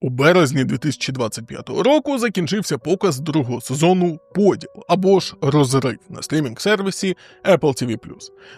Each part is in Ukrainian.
У березні 2025 року закінчився показ другого сезону Поділ або ж розрив на стрімінг-сервісі Apple TV+.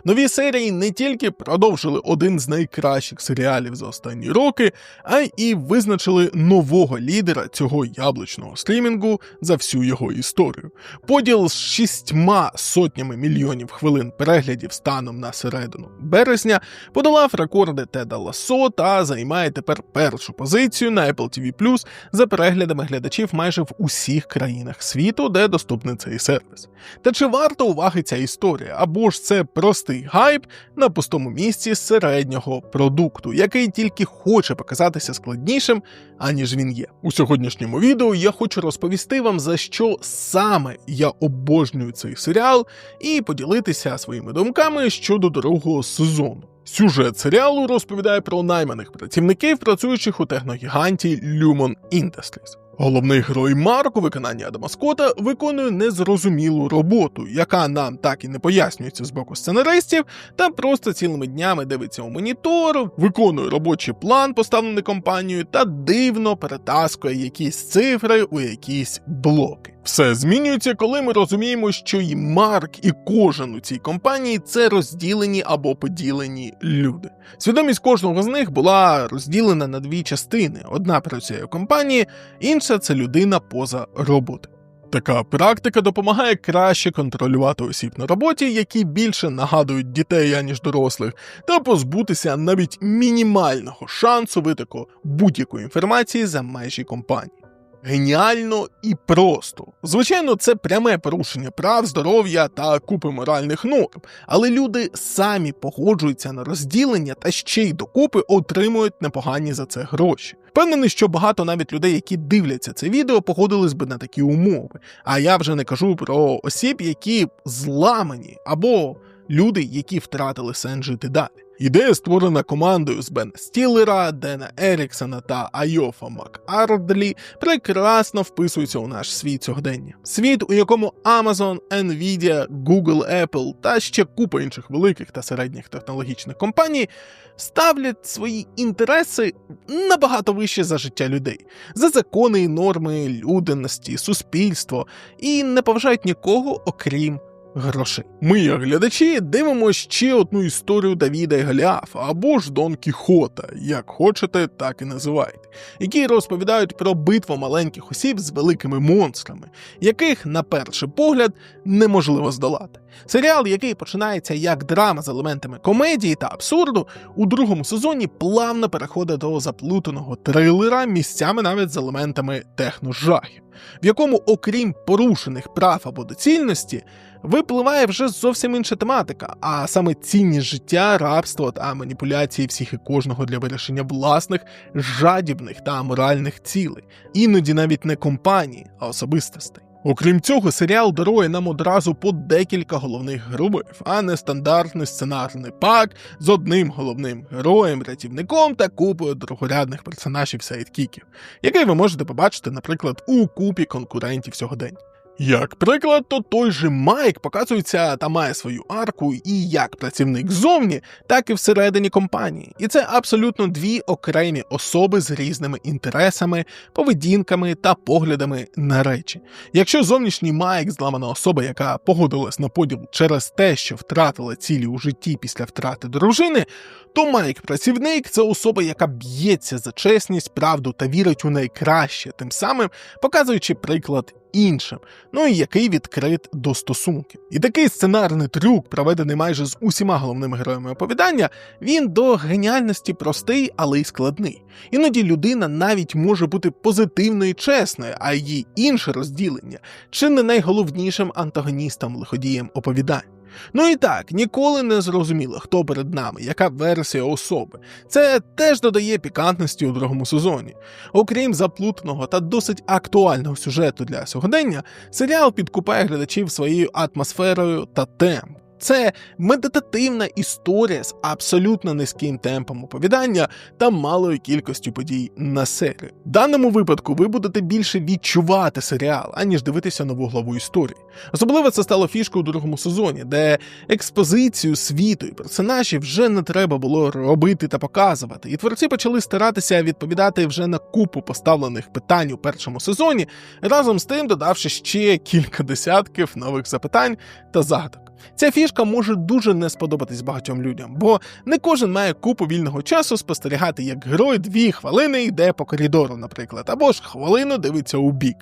Нові серії не тільки продовжили один з найкращих серіалів за останні роки, а й визначили нового лідера цього яблучного стрімінгу за всю його історію. Поділ з шістьма сотнями мільйонів хвилин переглядів станом на середину березня подолав рекорди Теда Лассо та займає тепер першу позицію на Apple TV+, за переглядами глядачів майже в усіх країнах світу, де доступний цей сервіс. Та чи варта уваги ця історія? Або ж це простий гайп на пустому місці середнього продукту, який тільки хоче показатися складнішим, аніж він є. У сьогоднішньому відео я хочу розповісти вам, за що саме я обожнюю цей серіал, і поділитися своїми думками щодо другого сезону. Сюжет серіалу розповідає про найманих працівників, працюючих у техногіганті Lumon Industries. Головний герой Марк у виконанні Адама Скотта виконує незрозумілу роботу, яка нам так і не пояснюється з боку сценаристів, та просто цілими днями дивиться у монітор, виконує робочий план, поставлений компанією, та дивно перетаскує якісь цифри у якісь блоки. Все змінюється, коли ми розуміємо, що і Марк, і кожен у цій компанії це розділені або поділені люди. Свідомість кожного з них була розділена на дві частини: одна працює у компанії, інша це людина поза роботи. Така практика допомагає краще контролювати осіб на роботі, які більше нагадують дітей аніж дорослих, та позбутися навіть мінімального шансу витоку будь-якої інформації за межі компанії. Геніально і просто. Звичайно, це пряме порушення прав, здоров'я та купи моральних норм, але люди самі погоджуються на розділення та ще й докупи отримують непогані за це гроші. Впевнений, що багато навіть людей, які дивляться це відео, погодились би на такі умови. А я вже не кажу про осіб, які зламані, або люди, які втратили сенс жити далі. Ідея створена командою з Бена Стілера, Дена Еріксона та Айофа Макардлі, прекрасно вписується у наш світ сьогодення. Світ, у якому Amazon, Nvidia, Google, Apple та ще купа інших великих та середніх технологічних компаній ставлять свої інтереси набагато вище за життя людей, за закони і норми людяності, суспільство і не поважають нікого, окрім грошей. Ми, як глядачі, дивимося ще одну історію Давіда і Голіафа або ж Дон Кіхота, як хочете, так і називайте, які розповідають про битву маленьких осіб з великими монстрами, яких, на перший погляд, неможливо здолати. Серіал, який починається як драма з елементами комедії та абсурду, у другому сезоні плавно переходить до заплутаного трилера, місцями навіть з елементами техножахів, в якому, окрім порушених прав або доцільності, випливає вже зовсім інша тематика, а саме цінність життя, рабство та маніпуляції всіх і кожного для вирішення власних жадібних та моральних цілей, іноді навіть не компанії, а особистостей. Окрім цього, серіал дарує нам одразу по декілька головних героїв, а не стандартний сценарний пак з одним головним героєм, рятівником та купою другорядних персонажів сайдкіків, який ви можете побачити, наприклад, у купі конкурентів сьогодення. Як приклад, то той же Майк показується та має свою арку і як працівник ззовні, так і всередині компанії. І це абсолютно дві окремі особи з різними інтересами, поведінками та поглядами на речі. Якщо зовнішній Майк зламана особа, яка погодилась на поділ через те, що втратила цілі у житті після втрати дружини, то Майк працівник це особа, яка б'ється за чесність, правду та вірить у найкраще, тим самим показуючи приклад іншим, ну і який відкрит до стосунків. І такий сценарний трюк, проведений майже з усіма головними героями оповідання, він до геніальності простий, але й складний. Іноді людина навіть може бути позитивною і чесною, а її інше розділення чи не найголовнішим антагоністом лиходієм оповідань. Ну і так, ніколи не зрозуміло, хто перед нами, яка версія особи. Це теж додає пікантності у другому сезоні. Окрім заплутаного та досить актуального сюжету для сьогодення, серіал підкупає глядачів своєю атмосферою та темп. Це медитативна історія з абсолютно низьким темпом оповідання та малою кількістю подій на серію. В даному випадку ви будете більше відчувати серіал, аніж дивитися нову главу історії. Особливо це стало фішкою у другому сезоні, де експозицію світу і персонажів вже не треба було робити та показувати. І творці почали старатися відповідати вже на купу поставлених питань у першому сезоні, разом з тим додавши ще кілька десятків нових запитань та загадок. Ця фішка може дуже не сподобатись багатьом людям, бо не кожен має купу вільного часу спостерігати, як герой дві хвилини йде по коридору, наприклад, або ж хвилину дивиться у бік.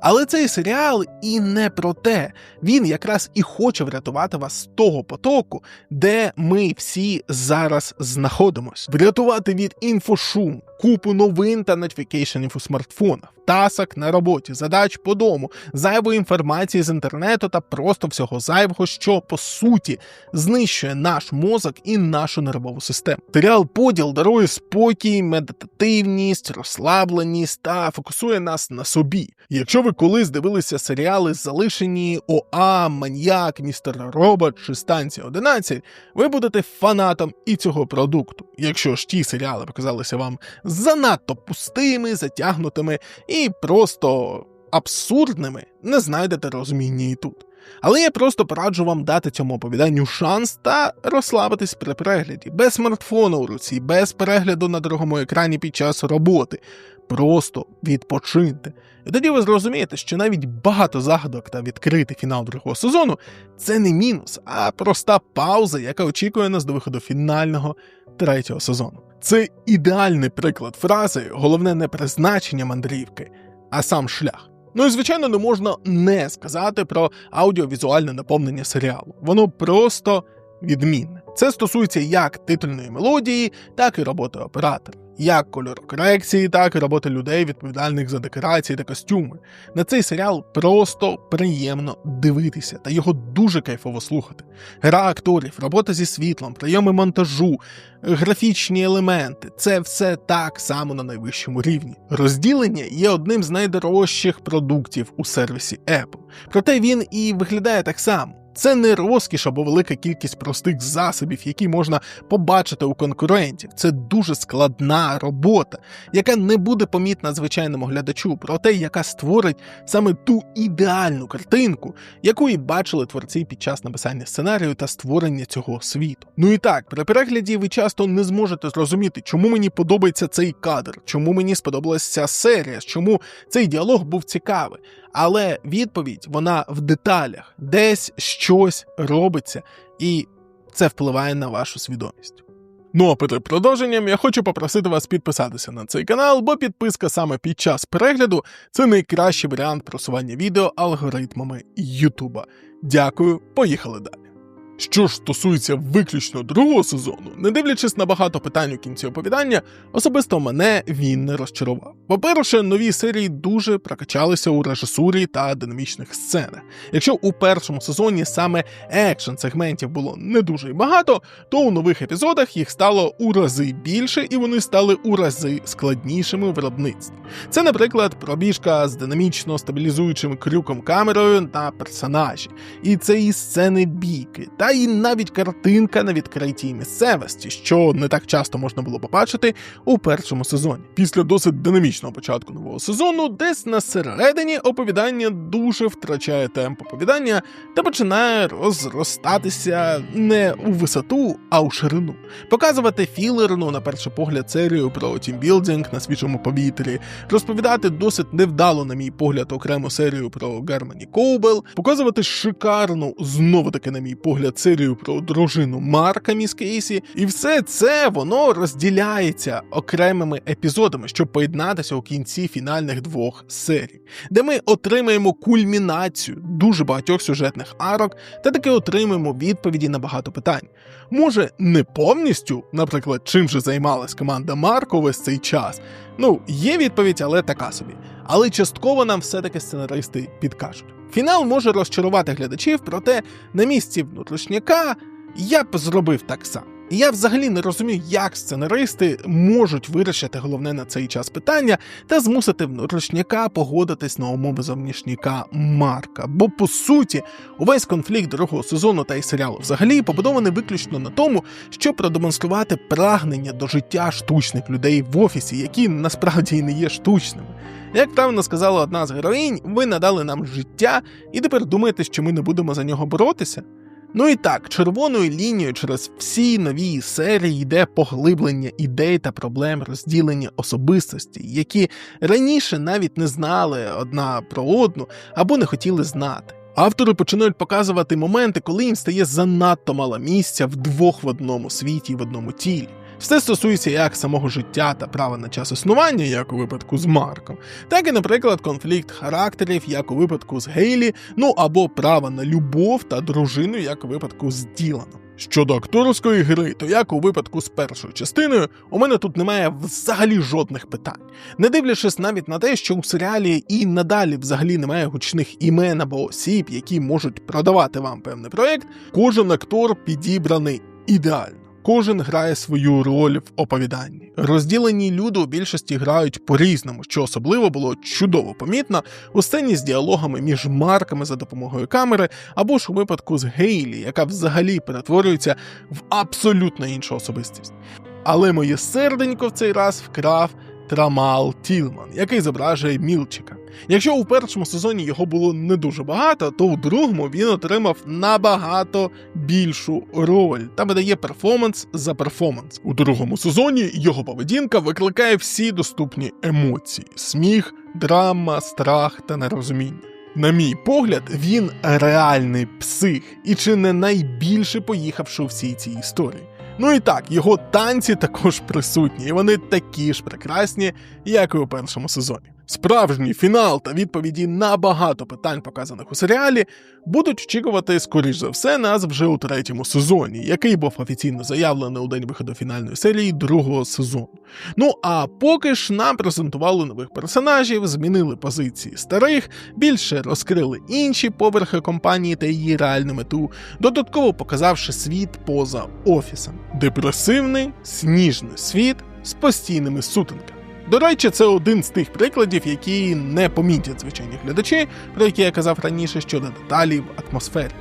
Але цей серіал і не про те. Він якраз і хоче врятувати вас з того потоку, де ми всі зараз знаходимось, врятувати від інфошуму, купу новин та нотифікейшенів у смартфонах, тасок на роботі, задач по дому, зайвої інформації з інтернету та просто всього зайвого, що по суті знищує наш мозок і нашу нервову систему. Серіал поділ дарує спокій, медитативність, розслабленість та фокусує нас на собі. Якщо ви колись дивилися серіали залишені ОА, Маньяк, Містер Робот чи Станція 11, ви будете фанатом і цього продукту. Якщо ж ті серіали показалися вам занадто пустими, затягнутими і просто абсурдними, не знайдете розуміння і тут. Але я просто пораджу вам дати цьому оповіданню шанс та розслабитись при перегляді, без смартфону у руці, без перегляду на другому екрані під час роботи. Просто відпочиньте. І тоді ви зрозумієте, що навіть багато загадок та відкритий фінал другого сезону це не мінус, а проста пауза, яка очікує нас до виходу фінального третього сезону. Це ідеальний приклад фрази, головне не призначення мандрівки, а сам шлях. Ну і звичайно, не можна не сказати про аудіовізуальне наповнення серіалу. Воно просто відмінне. Це стосується як титульної мелодії, так і роботи оператора, як кольорокорекції, так і роботи людей, відповідальних за декорації та костюми. На цей серіал просто приємно дивитися, та його дуже кайфово слухати. Гра акторів, робота зі світлом, прийоми монтажу, графічні елементи це все так само на найвищому рівні. Розділення є одним з найдорожчих продуктів у сервісі Apple. Проте він і виглядає так само. Це не розкіш або велика кількість простих засобів, які можна побачити у конкурентів. Це дуже складна робота, яка не буде помітна звичайному глядачу, проте яка створить саме ту ідеальну картинку, яку і бачили творці під час написання сценарію та створення цього світу. Ну і так, при перегляді ви часто не зможете зрозуміти, чому мені подобається цей кадр, чому мені сподобалася ця серія, чому цей діалог був цікавий. Але відповідь вона в деталях, десь щось робиться, і це впливає на вашу свідомість. Ну а перед продовженням я хочу попросити вас підписатися на цей канал, бо підписка саме під час перегляду це найкращий варіант просування відео алгоритмами Ютуба. Дякую, поїхали далі. Що ж стосується виключно другого сезону, не дивлячись на багато питань у кінці оповідання, особисто мене він не розчарував. По-перше, нові серії дуже прокачалися у режисурі та динамічних сценах. Якщо у першому сезоні саме екшн сегментів було не дуже багато, то у нових епізодах їх стало у рази більше і вони стали у рази складнішими у виробництві. Це, наприклад, пробіжка з динамічно стабілізуючим крюком камерою на персонажі, і це і сцени бійки, та і навіть картинка на відкритій місцевості, що не так часто можна було побачити у першому сезоні. Після досить динамічного початку нового сезону, десь на середині оповідання дуже втрачає темп оповідання та починає розростатися не у висоту, а у ширину, показувати філерну, на перший погляд, серію про тімбілдинг на свіжому повітрі, розповідати досить невдало, на мій погляд, окрему серію про Германі Коубел, показувати шикарну, знову таки, на мій погляд, серію про дружину Марка Міс Кейсі, і все це воно розділяється окремими епізодами, щоб поєднатися у кінці фінальних двох серій, де ми отримаємо кульмінацію дуже багатьох сюжетних арок та таки отримаємо відповіді на багато питань. Може, не повністю, наприклад, чим же займалась команда Марко весь цей час. Ну, є відповідь, але така собі. Але частково нам все-таки сценаристи підкажуть. Фінал може розчарувати глядачів, проте на місці внутрішняка я б зробив так само. І я взагалі не розумію, як сценаристи можуть вирішити головне на цей час питання та змусити внутрішняка погодитись на умови зовнішніка Марка. Бо по суті, увесь конфлікт другого сезону та й серіалу взагалі побудований виключно на тому, щоб продемонструвати прагнення до життя штучних людей в офісі, які насправді не є штучними. Як правильно сказала одна з героїнь, ви надали нам життя, і тепер думаєте, що ми не будемо за нього боротися? Ну і так, червоною лінією через всі нові серії йде поглиблення ідей та проблем розділення особистості, які раніше навіть не знали одна про одну або не хотіли знати. Автори починають показувати моменти, коли їм стає занадто мало місця вдвох в одному світі в одному тілі. Все стосується як самого життя та права на час існування, як у випадку з Марком, так і, наприклад, конфлікт характерів, як у випадку з Гейлі, ну або права на любов та дружину, як у випадку з Діланом. Щодо акторської гри, то як у випадку з першою частиною, у мене тут немає взагалі жодних питань. Не дивлячись навіть на те, що у серіалі і надалі взагалі немає гучних імен або осіб, які можуть продавати вам певний проект, кожен актор підібраний ідеально. Кожен грає свою роль в оповіданні. Розділені люди у більшості грають по-різному, що особливо було чудово помітно у сцені з діалогами між марками за допомогою камери, або ж у випадку з Гейлі, яка взагалі перетворюється в абсолютно іншу особистість. Але моє серденько в цей раз вкрав Трамал Тілман, який зображує Мілчика. Якщо у першому сезоні його було не дуже багато, то у другому він отримав набагато більшу роль та видає перформанс за перформанс. У другому сезоні його поведінка викликає всі доступні емоції: сміх, драма, страх та нерозуміння. На мій погляд, він реальний псих і чи не найбільше поїхавши у всій цій історії. Ну і так, його танці також присутні, і вони такі ж прекрасні, як і у першому сезоні. Справжній фінал та відповіді на багато питань, показаних у серіалі, будуть очікувати, скоріш за все, нас вже у третьому сезоні, який був офіційно заявлений у день виходу фінальної серії другого сезону. Ну а поки ж нам презентували нових персонажів, змінили позиції старих, більше розкрили інші поверхи компанії та її реальну мету, додатково показавши світ поза офісом. Депресивний, сніжний світ з постійними сутинками. До речі, це один з тих прикладів, які не помітять звичайні глядачі, про які я казав раніше щодо деталі в атмосфері.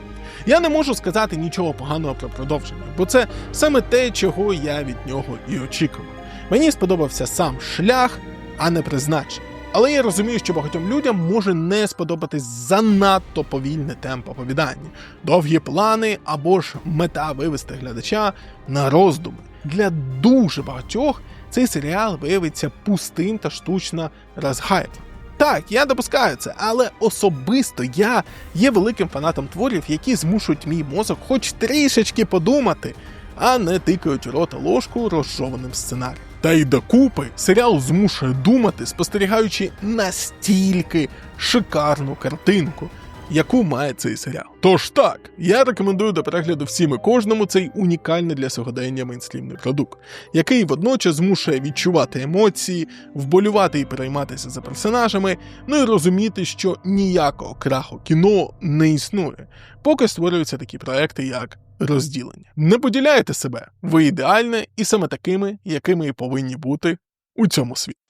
Я не можу сказати нічого поганого про продовження, бо це саме те, чого я від нього і очікував. Мені сподобався сам шлях, а не призначення. Але я розумію, що багатьом людям може не сподобатись занадто повільний темп оповідання, довгі плани або ж мета вивести глядача на роздуми. Для дуже багатьох цей серіал виявиться пустим та штучно розгайпленим. Так, я допускаю це, але особисто я є великим фанатом творів, які змушують мій мозок хоч трішечки подумати, а не тикають рота ложку розжованим сценарієм. Та й докупи серіал змушує думати, спостерігаючи настільки шикарну картинку, яку має цей серіал. Тож так, я рекомендую до перегляду всім і кожному цей унікальний для сьогодення мейнстрімний продукт, який водночас змушує відчувати емоції, вболювати і перейматися за персонажами, ну і розуміти, що ніякого краху кіно не існує, поки створюються такі проекти, як розділення. Не поділяйте себе, ви ідеальне і саме такими, якими і повинні бути у цьому світі.